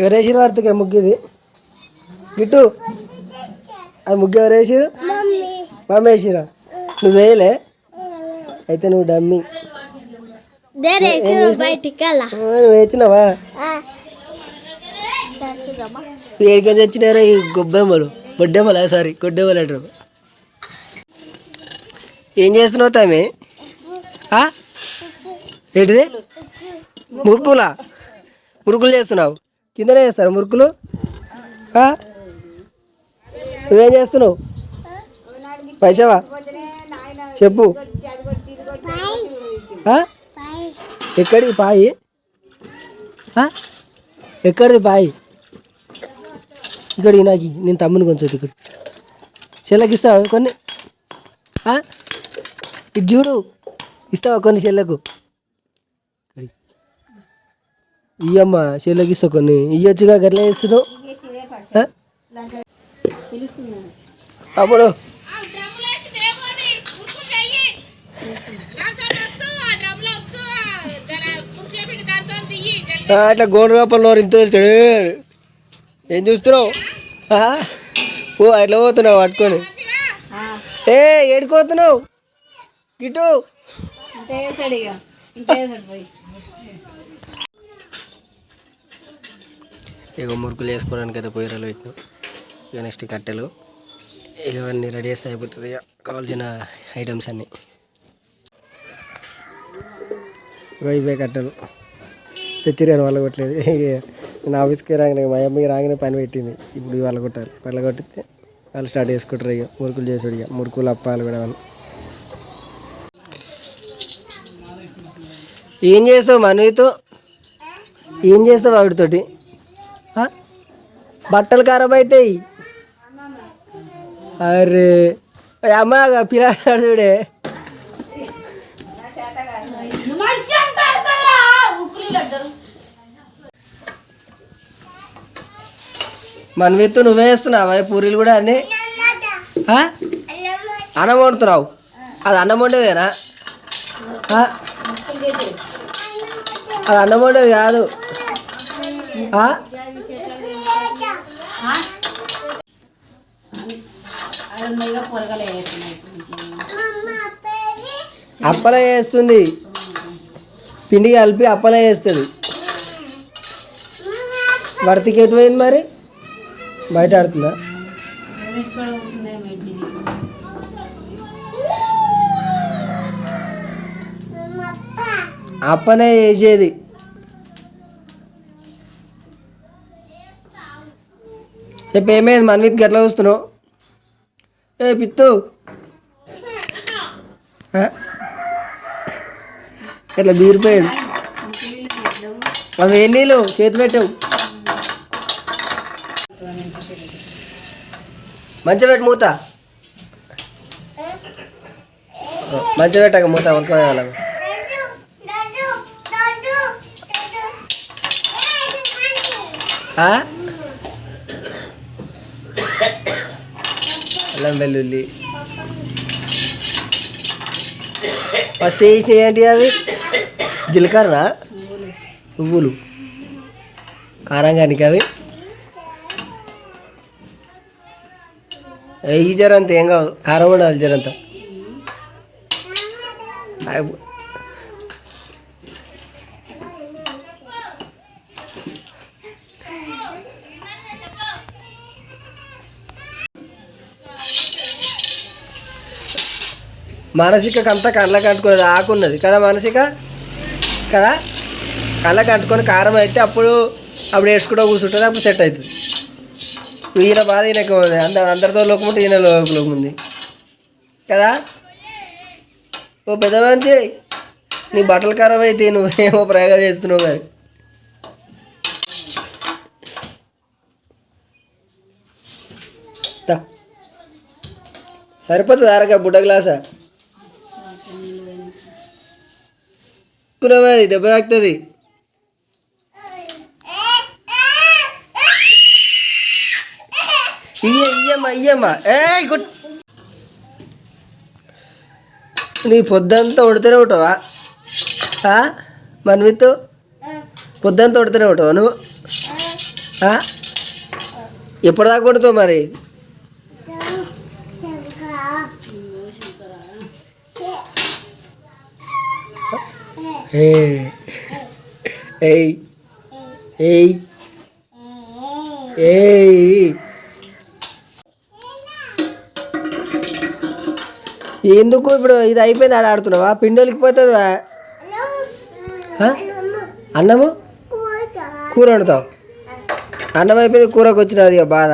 ఎవరేసిన వార్తకి ముగ్గిది. గిట్టు? అది ముగ్గు ఎవరు వేసిరు మమ్మీ వేసిరా నువ్వు వేయలే? అయితే నువ్వు డమ్మి. నువ్వు వేసినావా? ఏడికి వచ్చినారా ఈ గొబ్బెమ్మలు? బొడ్డెమ్మలా సారీ గొడ్డెమ్మలు అంటారు. ఏం చేస్తున్నావు తామే ఆ? ఏంటిది? మురుకులా? మురుకులు చేస్తున్నావు. కిందనే చేస్తారు మురుకులు? నువ్వేం చేస్తున్నావు? పైసావా? చెప్పు. ఎక్కడి ఎక్కడికి పాయి? ఎక్కడిది పాయి? ఇక్కడ నాకు నేను తమ్ముని కొంచెం ఇక్కడ చెల్లకి ఇస్తావా కొన్ని? ఇటు చూడు ఇస్తావా కొన్ని చెల్లకు? ఇయ్యమ్మ చెల్లకి ఇస్తావు కొన్ని? ఇయ్యొచ్చుగా గట్లా చేస్తున్నావు? అప్పుడు. అట్లా గోడ రూపంలో ఇంత తెరిచాడు ఏం చూస్తున్నావు? ఓ అట్లా పోతున్నావు పట్టుకొని? ఏ ఏడుకోతున్నావు వేసాడు ఇక. మురుకులు వేసుకోవడానికి అయితే పొయ్యిరలు పెట్టినాం ఇక నెక్స్ట్ కట్టెలు. ఇక అన్నీ రెడీ చేస్తే అయిపోతుంది ఇక. కావాల్సిన ఐటమ్స్ అన్నీ. ఇక ఇవే కట్టెలు. తెచ్చిరాను వాళ్ళ కొట్టలేదు. ఇక నేను ఆఫీస్కి రాగానే మా అమ్మకి రాగానే పని పెట్టింది. ఇప్పుడు వాళ్ళ కొట్టాలి. వాళ్ళ కొట్టితే వాళ్ళు స్టార్ట్ చేసుకుంటారు ఇక. మురుకులు చేసుడు ఇక. మురుకులు అప్పాలు కూడా వాళ్ళు. ఏం చేస్తావు మనవితో ఏం చేస్తావు ఆవిడతోటి? బట్టలు ఖరాబ్ అవుతాయి అరే. అమ్మ పిల్లగాడు చూడే. మనవిత్తు నువ్వే వేస్తున్నావా పూరీలు కూడా అన్నీ? అన్నం వండుతున్నావు? అది అన్నం వండేదేనా? అది అన్నం వండేది కాదు? అప్పలే వేస్తుంది పిండి కలిపి అప్పలే వేస్తుంది వర్తికి ఎటు పోయింది మరి? బయట ఆడుతుందా? అప్పనే చేసేది. చెప్పు ఏమైంది? మన్విత్ ఎట్లా వస్తున్నావు ఏ పిత్తు. ఎట్లా బీరిపోయాడు? అవి ఏ నీళ్ళు? చేతి పెట్టావు మంచిగా పెట్టి మూత. మంచిగా పెట్టాక మూత ఉడకవేయాలి అల్లం వెల్లుల్లి. ఫస్ట్ వేసిన ఏంటి అవి? జీలకర్ర పువ్వులు కారంగానికి అవి ఈ జరంత ఏం కాదు. కారం ఉండాలి జరంత మానసిక అంతా కళ్ళ కట్టుకునేది ఆకున్నది కదా మానసిక? కదా? కళ్ళ కట్టుకొని కారం అయితే అప్పుడు అప్పుడు వేసుకుంటూ కూర్చుంటుంది అప్పుడు సెట్ అవుతుంది. ఈయన బాధ ఈయనకు ఉంది అందరు అందరితో లోకం ఉంటే ఈయన లోకం లోకం ఉంది కదా? ఓ పెద్ద మంచి నీ బట్టలు ఖరాబ్ అయితే నువ్వేమో ప్రయోగాలు చేస్తున్నావు కానీ. సరిపోతుంది అరగా బుడ్డ గ్లాసా? కురవాలి దెబ్బ తాకుతుంది. అయ్యమ్మా. ఏ గుడ్. నీ పొద్దంతా ఉడితేనే ఉంటావా? ఆ? మన్విత్తు పొద్దంతా ఉడితేనే ఉంటావా నువ్వు? ఎప్పటిదాకా కొడుతావు మరి? ఏయ్. ఏయ్. ఏయ్. ఎందుకు ఇప్పుడు ఇది అయిపోయింది ఆడ ఆడుతున్నావా? పిండోలికి పోతుందా? అన్నము? కూర. వండుతావు? అన్నం అయిపోయింది కూరకు వచ్చినది ఇక బాధ.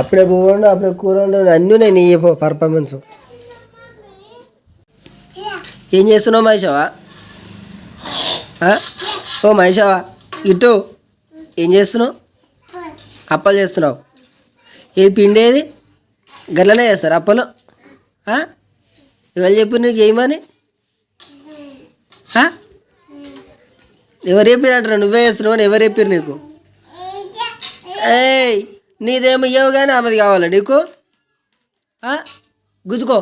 అప్పుడే పువ్వు వండు అప్పుడే కూర వండు అన్నీ నేను నీ పర్ఫార్మెన్స్ ఏం చేస్తున్నావు మహేషవా? ఓ మహేషవా ఇటు. ఏం చేస్తున్నావు? అప్పలు చేస్తున్నావు. ఏది పిండి ఏది గట్లనే చేస్తారు అప్పలు? ఎవరు చెప్పి నీకు చేయమని? ఎవరు చెప్పినట్రా నువ్వే చేస్తున్నావు అని ఎవరు చెప్పారు నీకు? ఏయ్ నీదేమో ఇవ్వవు కానీ ఆమెది కావాలా నీకు? గుద్దుకో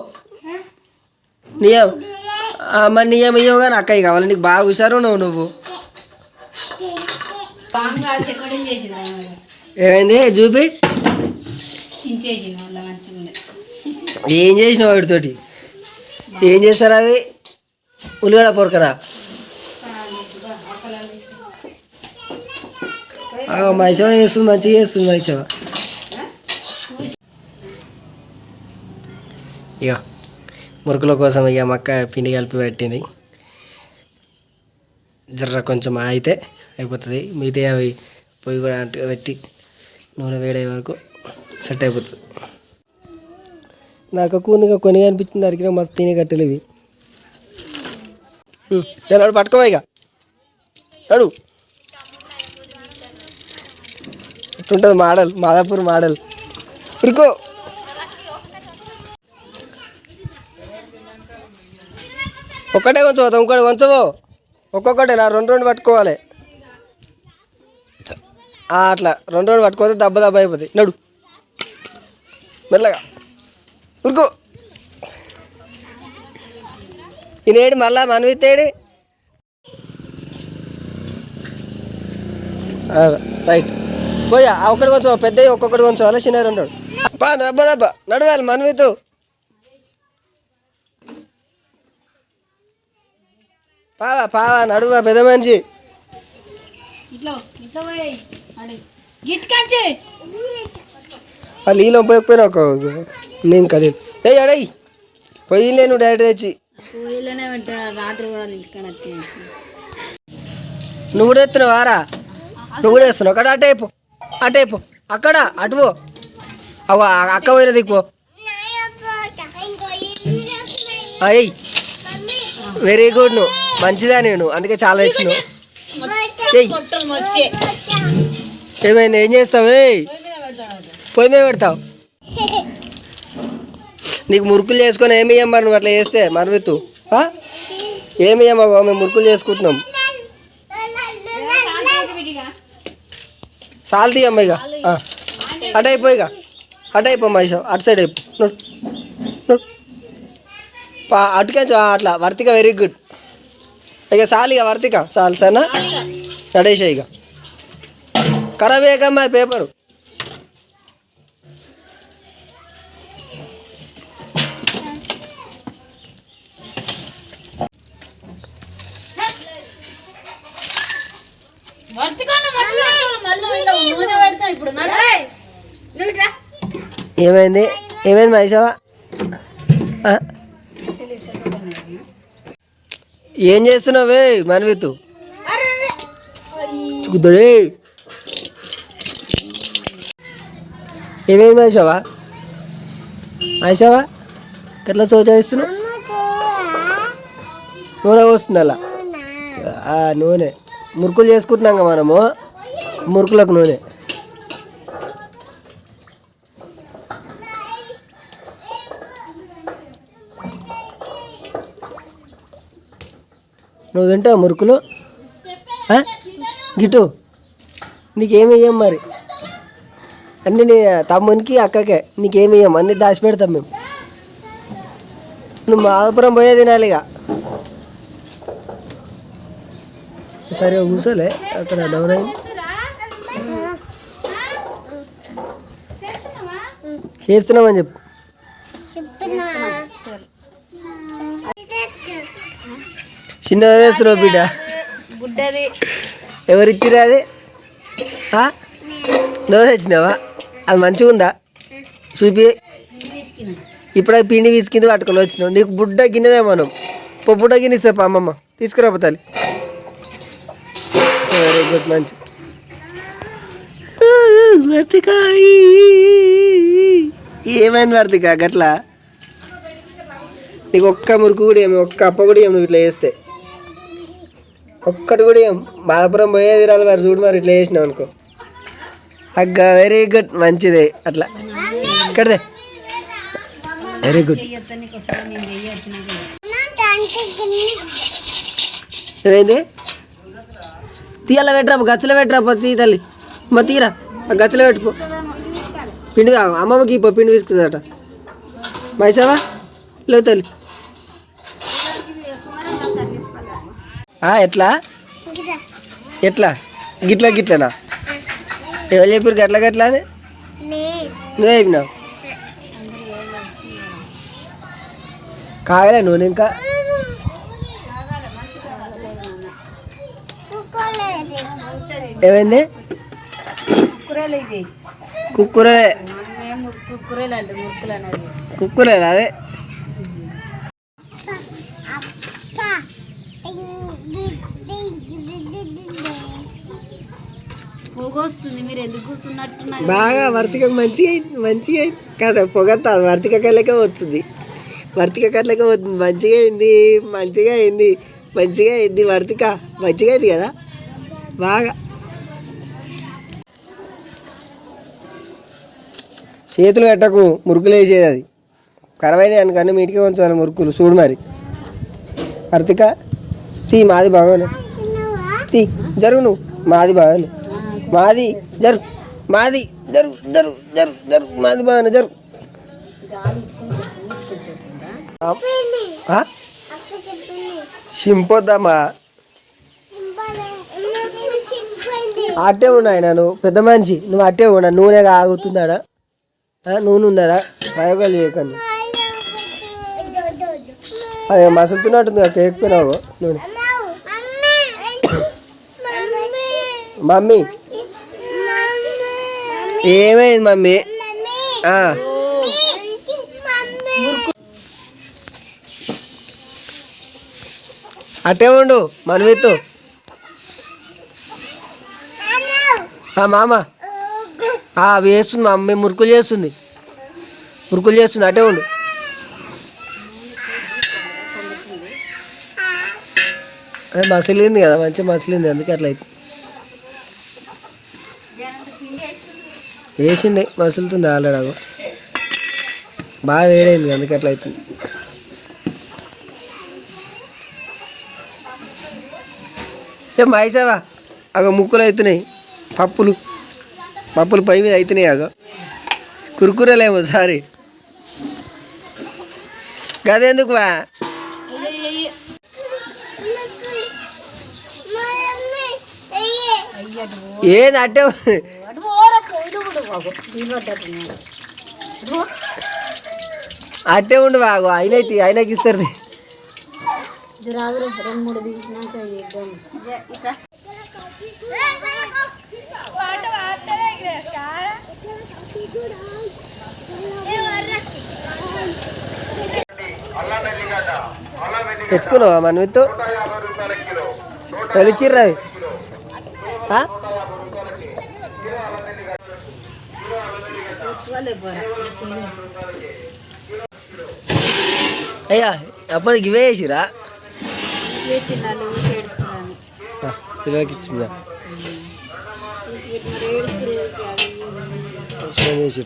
నీ మరి నీ ఏమో ఇవ్వవు కానీ అక్కయ్య కావాలి? నీకు బాగా హుషారు నువ్వు. నువ్వు. ఏమైంది? చూపి చించేసింది వాళ్ళ మంచిగా ఉండే ఏం చేసినావు వాడితోటి ఏం చేస్తారు అవి? ఉల్లిగడ పొరకరా మైసవ చేస్తుంది మంచిగా చేస్తుంది మైసవ ఇక మురుకుల కోసం ఇక మక్క పిండి కలిపి పెట్టింది. జర్ర కొంచెం అయితే అయిపోతుంది. మిగతా అవి పొయ్యి కూడా పెట్టి నూనె వేడే వరకు సెట్ అయిపోతుంది. నాకు కూందిగా కొని అనిపించింది అరికిన మస్తు తినే కట్టెలు ఇవి చలో పట్టుకోవా ఇక. నడు. ఉంటుంది మోడల్ మాదాపూర్ మోడల్. ఉరుకో. ఒక్కటే కొంచెం ఇంకోటి కొంచెము ఒక్కొక్కటే నా రెండు రెండు పట్టుకోవాలి. అట్లా రెండు రెండు పట్టుకోతే దెబ్బ దెబ్బ అయిపోతాయి. నడు. మెల్లగా. ఉరుకో. ఈయనేడు మళ్ళా మనవిత్తేడి. రైట్. పోయా ఒక్కడి కొంచెం పెద్ద ఒక్కొక్కటి కొంచెం అలా చిన్న రెండు అబ్బా దబ్బా దెబ్బ నడవాలి మనవితు పావా పావా నడువా పెద్ద మనిషి. ఇట్లా ఇట్లా పోయి వాళ్ళు నీళ్ళు పోయకపోయినా ఒక నేను కలిగి ఏ అడయి పొయ్యి నేను డైరెక్ట్ తెచ్చి. రాత్రి కూడా నువ్వు కూడా ఎత్తున్నావు వారా నువ్వు కూడా వేస్తున్నావు అక్కడ అటే అయిపో అటే అయిపో అక్కడ అటు పో. అవ అక్క పోయిన దిక్కు అయ్యి వెరీ గుడ్ నువ్వు. మంచిదా నేను అందుకే చాలా ఇచ్చినావు మచ్చే ఏమైంది ఏం చేస్తావు పొయ్యి మీద పెడతావు. నీకు మురుకులు చేసుకొని ఏమి ఇయ్యం మరి నువ్వు అట్లా చేస్తే మరవిత్తు. ఏమి ఇయ్యమ్మా మేము మురుకులు చేసుకుంటున్నాం. సాల్ట్ ఇయ్యమ్మ ఇక. అటు అయిపో ఇక అటు అయిపో మహేష్ అటు సైడ్ అయిపో. అటుకెంచు అట్లా. వర్తిక వెరీ గుడ్ ఇక సాల్ ఇక వర్తిక. సాల్ సరేనా? నడేసా ఇక ఖరాబ్ చేయకమ్మా పేపరు. ఏమైంది? ఏమైంది మహేషవా? ఆ? ఏం చేస్తున్నావే మనవిత్తు చుకుతాడే ఏమేమి మహేషవా? మహేషవా ఎట్లా చోచేస్తున్నావు నూనె పోస్తుంది అలా ఆ, నూనె. మురుకులు చేసుకుంటున్నాం కదా మనము. మురుకులకు నూనె. నువ్వు తింటావు మురుకులు? గిట్టు గిటు. నీకేమి ఇయ్యం మరి? అన్నీ నీ తమ్మునికి అక్కకే. నీకేమి ఇయ్యం? అన్నీ దాచిపెడతాం మేము. నువ్వు మాధపురం పోయే తినాలి ఇక సరే కూర్చోలే అక్కడ డౌన్ అయింది చేస్తున్నామని చెప్పు చిన్నది చేస్తున్నావు బిడ్డ గుడ్డది ఎవరిచ్చిరా అది? నువ్వు తెచ్చినావా? అది మంచిగా ఉందా? చూపి. ఇప్పుడే పిండి విసికింది పట్టుకొని వచ్చినావు. నీకు బుడ్డ గిన్నెదే మనం పో బుడ్డ గిన్నె ఇస్తా పా అమ్మమ్మ. తీసుకురా పోతాలి వెరీ గుడ్ మంచి వర్తిక ఏమైంది వర్తిక గట్లా? నీకు ఒక్క మురుకు కూడా ఏమి ఒక్క అప్ప కూడా ఏమి నువ్వు ఇట్లా చేస్తే? ఒక్కటి కూడా ఏం బాధపురం పోయేది రాలి మరి చూడు మరి ఇట్లా చేసినావు అనుకో. అగ్గ వెరీ గుడ్ మంచిదే అట్లా. ఇక్కడదే. వెరీ గుడ్ ఏమైంది? తీయాల పెట్టరా గచ్చలో పెట్టరా తీ తల్లి. మా తీరా ఆ గచ్చలో పెట్టుకో పిండి అమ్మమ్మకి పో పిండి తీసుకుందట. మైసావా లేవు తల్లి. ఎట్లా? ఎట్లా? గిట్లా గిట్లనా? ఎవరు చెప్పారు గట్ల గట్లా అని? నువ్వే చెప్పినావు. కాగలే నూనె ఇంకా? ఏమైంది? కుక్కురే. కుక్కురే అదే? బాగా వర్తిక మంచిగా మంచిగా కదా పొగతాడు వర్తిక కళ్ళకే పోతుంది. వర్తిక కళ్ళకే పోతుంది. మంచిగా అయింది మంచిగా అయింది మంచిగా అయింది వర్తిక. మంచిగా అయింది కదా? బాగా. చేతులు పెట్టకు మురుకులు వేసేది అది. కరవైన అనుకని మీటికే ఉంచాలి మురుకులు చూడు మరి. వర్తిక తీ మాది బాగాను. తీ జరుగు నువ్వు. మాది బాగాను. మాది జరు. మాది జరు జరు జరు జరు. మాది బాగాను జరు. సింపొద్దమ్మా అట్టే ఉన్నాయి నన్ను పెద్ద మనిషి నువ్వు అట్టే ఉన్నా నూనె ఆగుతుందాడా నూనె ఉందాడా ప్రయోగాలు చేయకండి. అదే మసులుతున్నట్టుంది కేక్ పోయినావు నూనె. మమ్మీ. ఏమైంది మమ్మీ? అట్టే ఉండు మనమిత్తు ఆ, మామ. ఆ, అవి వేస్తుంది మా అమ్మే మురుకులు చేస్తుంది. మురుకులు చేస్తుంది అటే ఉండు. అదే మసిలింది కదా మంచిగా మసిలింది అందుకే అట్లా అయితే వేసింది మసులుతుంది ఆల్రెడీ అగో. బాగా వేడైంది అందుకే అట్లా అవుతుంది సే మైసావా? అగో ముక్కులు అవుతున్నాయి. పప్పులు. పప్పులు పై మీద అవుతున్నాయి అగో కురుకురలేమో సారీ గదెందుకు ఏది అట్టే అట్టే ఉండు బాగు ఆయన ఆయనకి ఇస్తారు. తెచ్చుకున్నావా మనమిత్తు వెళ్ళిచ్చిర్రా అవి? అయ్యా అప్పటికి ఇవే వేసిరా పిల్లలకి ఇచ్చిందా? చేసి